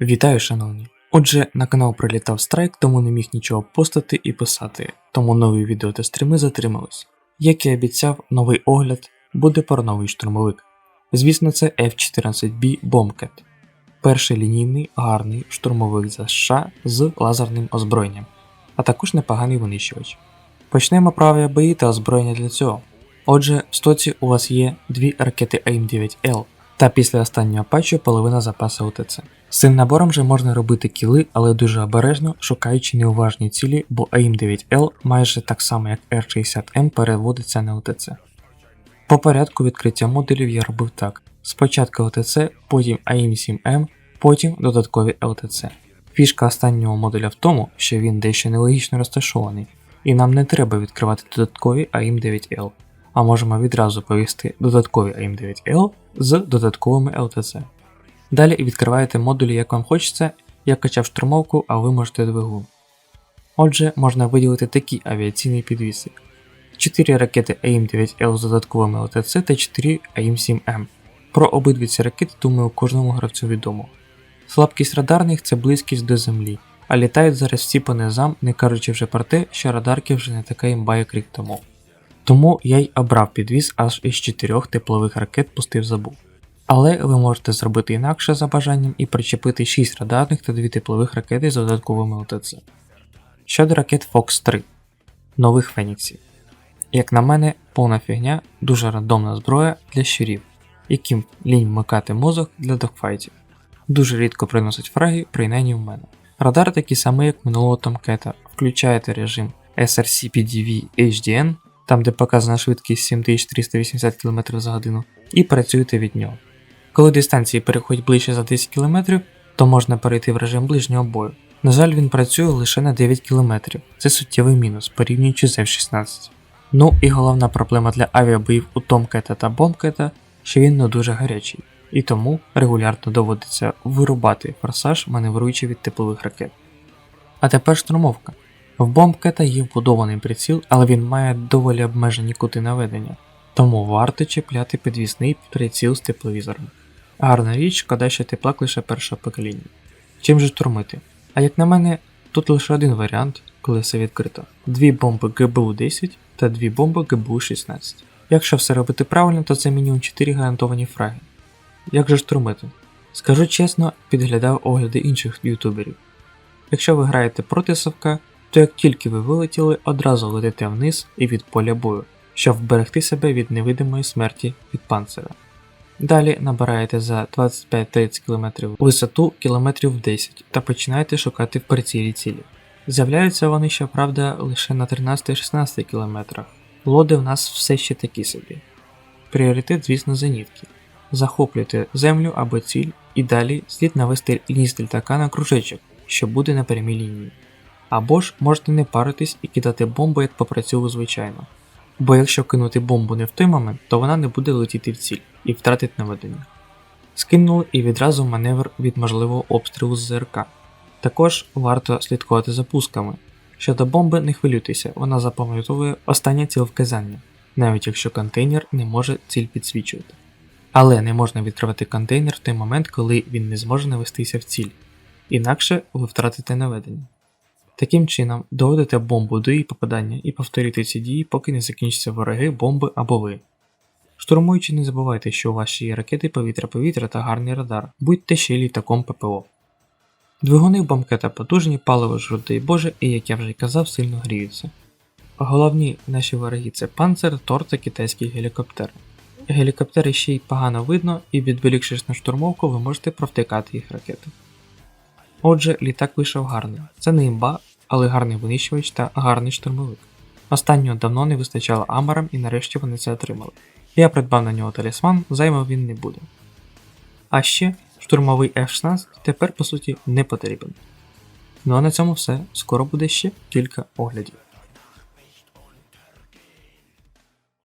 Вітаю, шановні! Отже, на канал прилітав страйк, тому не міг нічого постати і писати, тому нові відео та стріми затримались. Як і обіцяв, новий огляд буде про штурмовик. Звісно, це F-14B Bombcat. Перший лінійний гарний штурмовик за США з лазерним озброєнням, а також непоганий винищувач. Почнемо праві бої та озброєння для цього. Отже, в стоці у вас є дві ракети AIM-9L, та після останнього патчу половина запасу ОТЦ. З цим набором вже можна робити кіли, але дуже обережно, шукаючи неуважні цілі, бо AIM-9L майже так само як R60M переводиться на ОТЦ. По порядку відкриття модулів я робив так: спочатку ОТЦ, потім AIM-7M, потім додаткові ЛТЦ. Фішка останнього модуля в тому, що він дещо нелогічно розташований, і нам не треба відкривати додаткові AIM-9L, а можемо відразу повісти додаткові AIM-9L з додатковими ЛТЦ. Далі відкриваєте модулі як вам хочеться, я качав штурмовку, а ви можете двигун. Отже, можна виділити такі авіаційні підвіси: 4 ракети AIM-9L з додатковими ЛТЦ та 4 AIM-7M. Про обидві ці ракети, думаю, кожному гравцю відомо. Слабкість радарних це близькість до землі, а літають зараз всі по низам, не кажучи вже про те, що радарки вже не така імба, як рік тому. Тому я й обрав підвіз аж із 4 теплових ракет пустив забув. Але ви можете зробити інакше за бажанням і причепити 6 радарних та 2 теплових ракети з додатковими ЛТЦ. Щодо ракет Fox 3 нових Феніксів. Як на мене, повна фігня, дуже рандомна зброя для щурів, яким лінь вмикати мозок для догфайтів. Дуже рідко приносить фраги, принаймні в мене. Радар такий самий, як минулого Томкета, включаєте режим SRC PDV HDN, там де показана швидкість 7380 км за годину, і працюєте від нього. Коли дистанції переходять ближче за 10 км, то можна перейти в режим ближнього бою. На жаль, він працює лише на 9 км, це суттєвий мінус, порівнюючи з F-16. Ну і головна проблема для авіабоїв у Томкета та Бомкета, що він не дуже гарячий, і тому регулярно доводиться вирубати форсаж, маневруючи від теплових ракет. А тепер штурмовка. В Бомкета є вбудований приціл, але він має доволі обмежені кути наведення, тому варто чіпляти підвісний приціл з тепловізором. Гарна річ, шкода, що теплак лише першого покоління. Чим же штурмити? А як на мене, тут лише один варіант, коли все відкрито: дві бомби ГБУ-10 та дві бомби ГБУ-16. Якщо все робити правильно, то це мінімум 4 гарантовані фраги. Як же штурмити? Скажу чесно, підглядав огляди інших ютуберів. Якщо ви граєте проти совка, то як тільки ви вилетіли, одразу летите вниз і від поля бою, щоб вберегти себе від невидимої смерті від панцира. Далі набираєте за 25-30 км висоту кілометрів 10 та починаєте шукати в прицілі цілі. З'являються вони, щоправда, лише на 13-16 км. Лоди в нас все ще такі собі. Пріоритет, звісно, зенітки. Захоплюйте землю або ціль, і далі слід навести лінію літака на кружечок, що буде на прямій лінії. Або ж можете не паритись і кидати бомбу як по звичайно. Бо якщо кинути бомбу не в той момент, то вона не буде летіти в ціль і втратить наведення. Скинули і відразу маневр від можливого обстрілу з ЗРК. Також варто слідкувати за пусками. Щодо бомби, не хвилюйтеся, вона запам'ятовує останнє цілевказання, навіть якщо контейнер не може ціль підсвічувати. Але не можна відкривати контейнер в той момент, коли він не зможе навестися в ціль, інакше ви втратите наведення. Таким чином, доводите бомбу до її попадання і повторюйте ці дії, поки не закінчаться вороги, бомби або ви. Штурмуючи, не забувайте, що у вас ще є ракети повітря-повітря та гарний радар, будьте ще літаком ППО. Двигуни бомбкета потужні, паливо жрути боже, і, як я вже й казав, сильно гріються. Головні наші вороги це панцер, Тор та китайський гелікоптер. Гелікоптери ще й погано видно, і відволікшись на штурмовку, ви можете провтикати їх ракети. Отже, літак вийшов гарний. Це не імба, але гарний винищувач та гарний штурмовик. Останнього давно не вистачало амарам і нарешті вони це отримали. Я придбав на нього талісман, займав він не буде. А ще штурмовий F16 тепер по суті не потрібен. Ну а на цьому все. Скоро буде ще кілька оглядів.